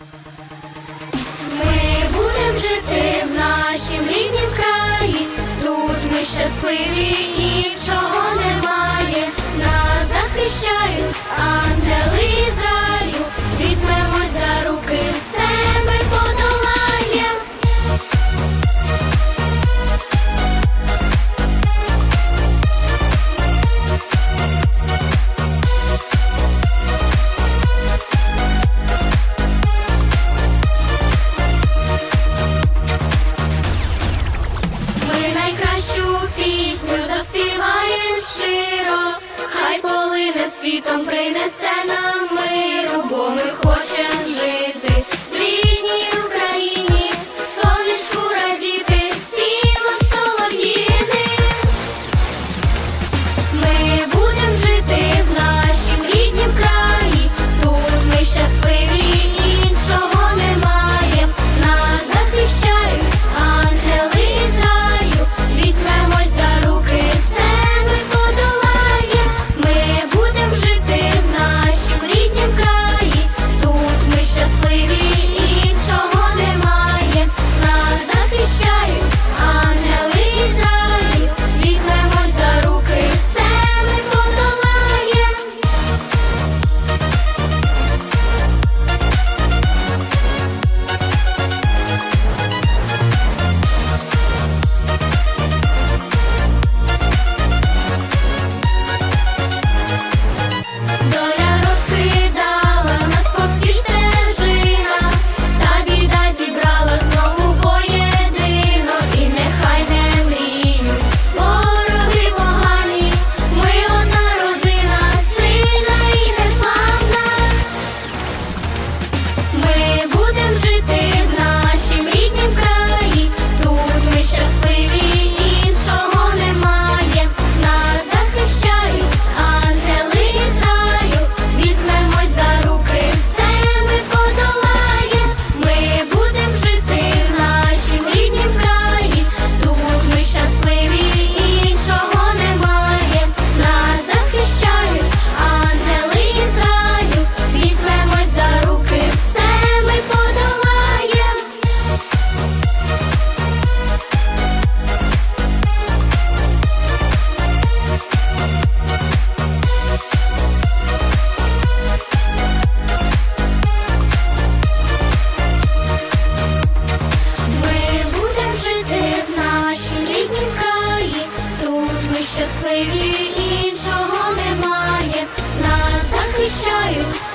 Ми будемо жити в нашім ріднім краї, тут ми щасливі. світом принесе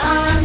on